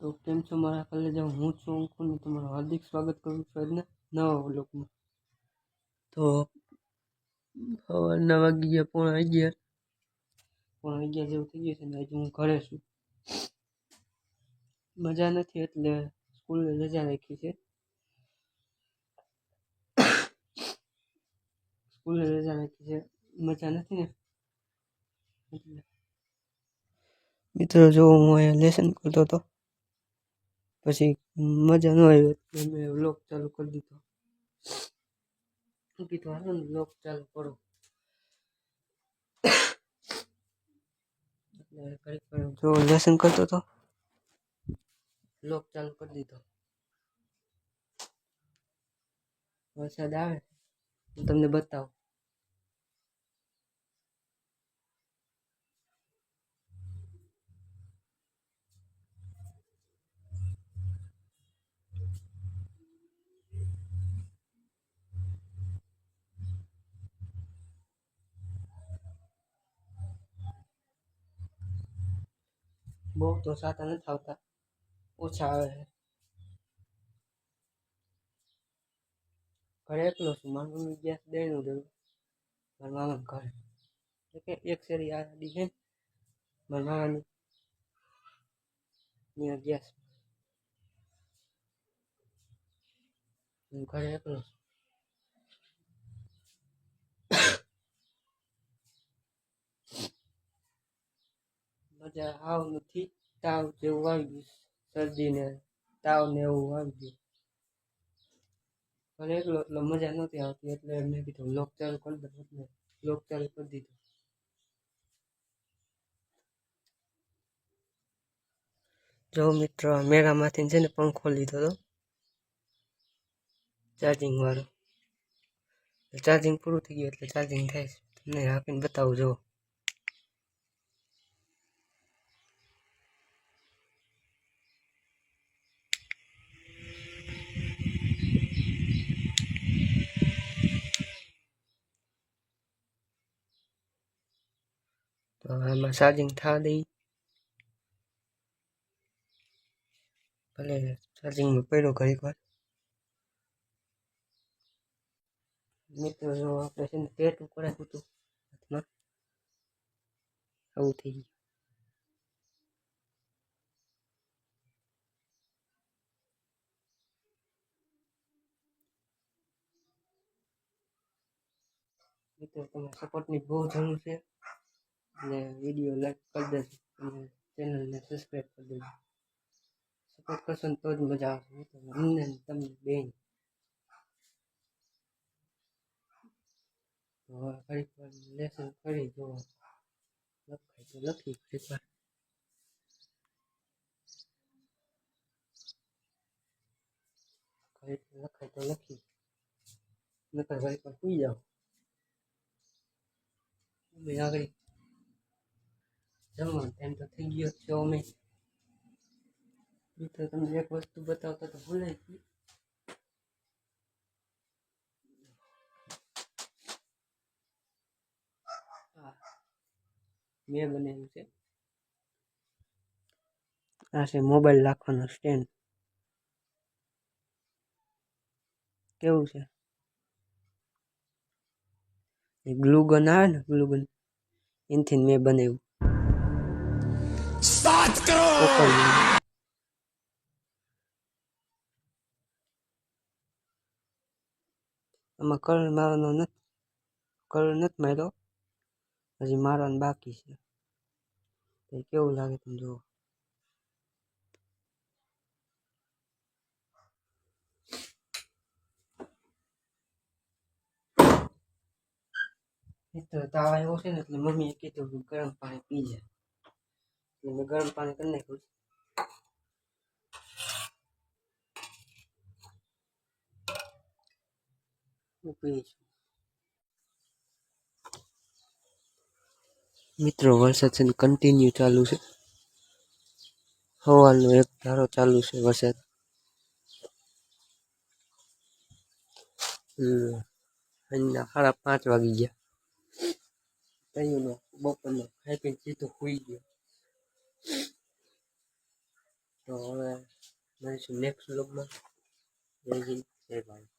તો કેમ છો મારા કલેજા હું છું અંકુને તમારું હાર્દિક સ્વાગત કરું છું આજના નવા વ્લોગમાં. તો સવારના વાગી ગયા પોણા અગિયાર. પોણા અગિયાર જેવું થઈ ગયું છે ને આજે હું ઘરે છું. મજા નથી એટલે સ્કૂલે રજા રાખી છે. સ્કૂલે રજા રાખી છે. મજા નથી ને? એટલે મિત્રો જો હું અહીંયા લેસન કરતો હતો. પછી મજા ન આવી એટલે મેં વ્લોગ ચાલુ કરી દીધો. કીધું, હાલો ને વ્લોગ ચાલુ કરો. જો લેસન કરતો હતો. વ્લોગ ચાલુ કરી દીધો. વરસાદ આવે, હું તમને બતાવું. બહુ તો સાતા નથી આવતા. ઓછા આવે છે. ઘરે એકલો છું. મારી મમ્મી ગેસ દેણું દેવું. મારા મામા ઘરે. એટલે એક શેરી આડી છે મારા મામાની. ગેસ. ઘરે એકલો છું. મજા આવ નથી. તાવ જેવું આવી ગયું શરદી ને તાવ ને એવું આવી ગયું. પણ એકલો એટલો મજા નહોતી આવતી, એટલે મેં કીધું લોક ચાલુ કરી દઉં એટલે લોક ચાલુ કરી દીધું. જો મિત્ર મેળામાંથી છે ને પંખો લીધો હતો ચાર્જિંગ વાળો. ચાર્જિંગ પૂરું થઈ ગયું, એટલે ચાર્જિંગ થાય છે. તમને આપીને બતાવું જો તો આમાં ચાર્જિંગ થવા દઈ ભલે ચાર્જિંગમાં પડ્યો ઘડીક વાર મિત્રો જો આપણે છે ને પેટ ઉપર હતું હાથમાં આવું થઈ ગયું મિત્રો તમે સપોર્ટની બહુ જરૂર છે અને વીડિયો લાઈક કરી દેજો અને ચેનલને સબસ્ક્રાઈબ કરી દેજો. સપોર્ટ કરશો ને તો જ મજા આવશે અમને તમને બેન. હવે ઘડીક વાર લેસન કરી જો લખાય તો લખી ફરી વાર લખાય તો લખી. નકર ફરી વાર સુઈ જાઓ. આગળ જમવાનો ટાઈમ તો થઈ ગયો છે અમે. મિત્રો તમને એક વસ્તુ બતાવતા તો ભૂલાઈ ગઈ. મેં બનાવ્યું છે. આ છે મોબાઈલ રાખવાનો સ્ટેન્ડ. કેવું છે? ગ્લુગન આવે ને ગ્લુગન, એનથી મેં બનાવ્યું. સાત કરોડ આમાં કલર મારવાનો નથી. કલર નથી માર્યો. હજી મારવાનું બાકી છે. એ કેવું લાગે તમે જુઓ. તો તાવ આવ્યો છે ને એટલે મમ્મીએ કીધું કે ગરમ પાણી પી જાય એટલે મેં ગરમ પાણી કરી નાખ્યું છે હું પીશ મિત્રો વરસાદ છે ને કન્ટિન્યુ ચાલુ છે સવારનો એક ધારો ચાલુ છે વરસાદ હમ સાંજના સાડા પાંચ વાગી ગયા તૈયારનો બપોરનો ખાઈ પીને સીધો સુઈ ગયો તો હવે મળીશું નેક્સ્ટ બ્લોગમાં જય હિન્દ જય ભારત.